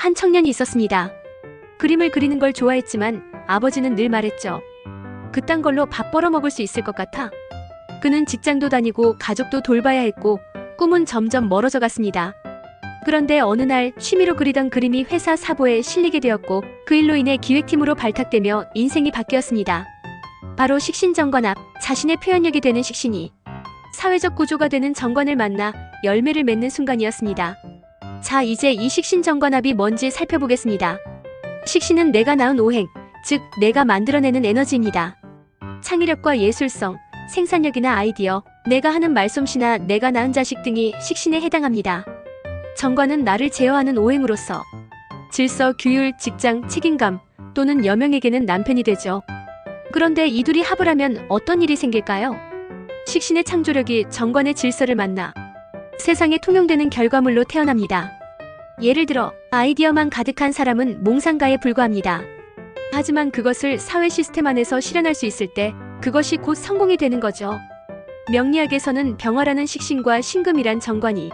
한 청년이 있었습니다. 그림을 그리는 걸 좋아했지만 아버지는 늘 말했죠. 그딴 걸로 밥 벌어 먹을 수 있을 것 같아. 그는 직장도 다니고 가족도 돌봐야 했고 꿈은 점점 멀어져 갔습니다. 그런데 어느 날 취미로 그리던 그림이 회사 사보에 실리게 되었고 그 일로 인해 기획팀으로 발탁되며 인생이 바뀌었습니다. 바로 식신정관합, 자신의 표현력이 되는 식신이 사회적 구조가 되는 정관을 만나 열매를 맺는 순간이었습니다. 자, 이제 이 식신정관합이 뭔지 살펴보겠습니다. 식신은 내가 낳은 오행, 즉 내가 만들어내는 에너지입니다. 창의력과 예술성, 생산력이나 아이디어, 내가 하는 말솜씨나 내가 낳은 자식 등이 식신에 해당합니다. 정관은 나를 제어하는 오행으로서 질서, 규율, 직장, 책임감 또는 여명에게는 남편이 되죠. 그런데 이 둘이 합을 하면 어떤 일이 생길까요? 식신의 창조력이 정관의 질서를 만나 세상에 통용되는 결과물로 태어납니다. 예를 들어 아이디어만 가득한 사람은 몽상가에 불과합니다. 하지만 그것을 사회 시스템 안에서 실현할 수 있을 때 그것이 곧 성공이 되는 거죠. 명리학에서는 병화라는 식신과 신금이란 정관이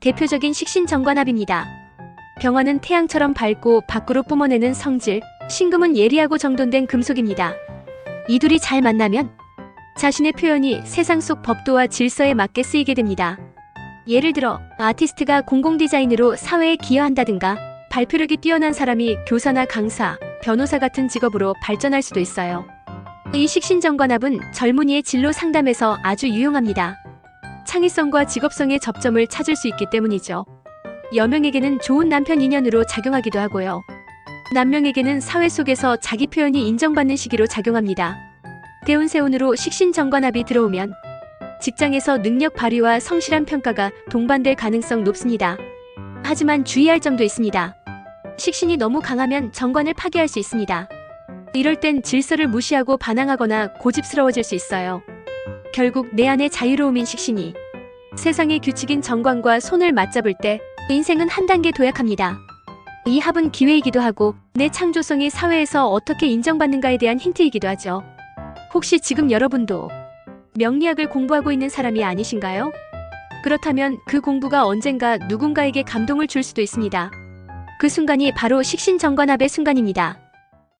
대표적인 식신 정관합입니다. 병화는 태양처럼 밝고 밖으로 뿜어내는 성질, 신금은 예리하고 정돈된 금속입니다. 이 둘이 잘 만나면 자신의 표현이 세상 속 법도와 질서에 맞게 쓰이게 됩니다. 예를 들어 아티스트가 공공 디자인으로 사회에 기여한다든가 발표력이 뛰어난 사람이 교사나 강사, 변호사 같은 직업으로 발전할 수도 있어요. 이 식신정관합은 젊은이의 진로 상담에서 아주 유용합니다. 창의성과 직업성의 접점을 찾을 수 있기 때문이죠. 여명에게는 좋은 남편 인연으로 작용하기도 하고요. 남명에게는 사회 속에서 자기 표현이 인정받는 시기로 작용합니다. 대운세운으로 식신정관합이 들어오면 직장에서 능력 발휘와 성실한 평가가 동반될 가능성 높습니다. 하지만 주의할 점도 있습니다. 식신이 너무 강하면 정관을 파괴할 수 있습니다. 이럴 땐 질서를 무시하고 반항하거나 고집스러워질 수 있어요. 결국 내 안의 자유로움인 식신이 세상의 규칙인 정관과 손을 맞잡을 때 인생은 한 단계 도약합니다. 이 합은 기회이기도 하고 내 창조성이 사회에서 어떻게 인정받는가에 대한 힌트이기도 하죠. 혹시 지금 여러분도 명리학을 공부하고 있는 사람이 아니신가요? 그렇다면 그 공부가 언젠가 누군가에게 감동을 줄 수도 있습니다. 그 순간이 바로 식신정관합의 순간입니다.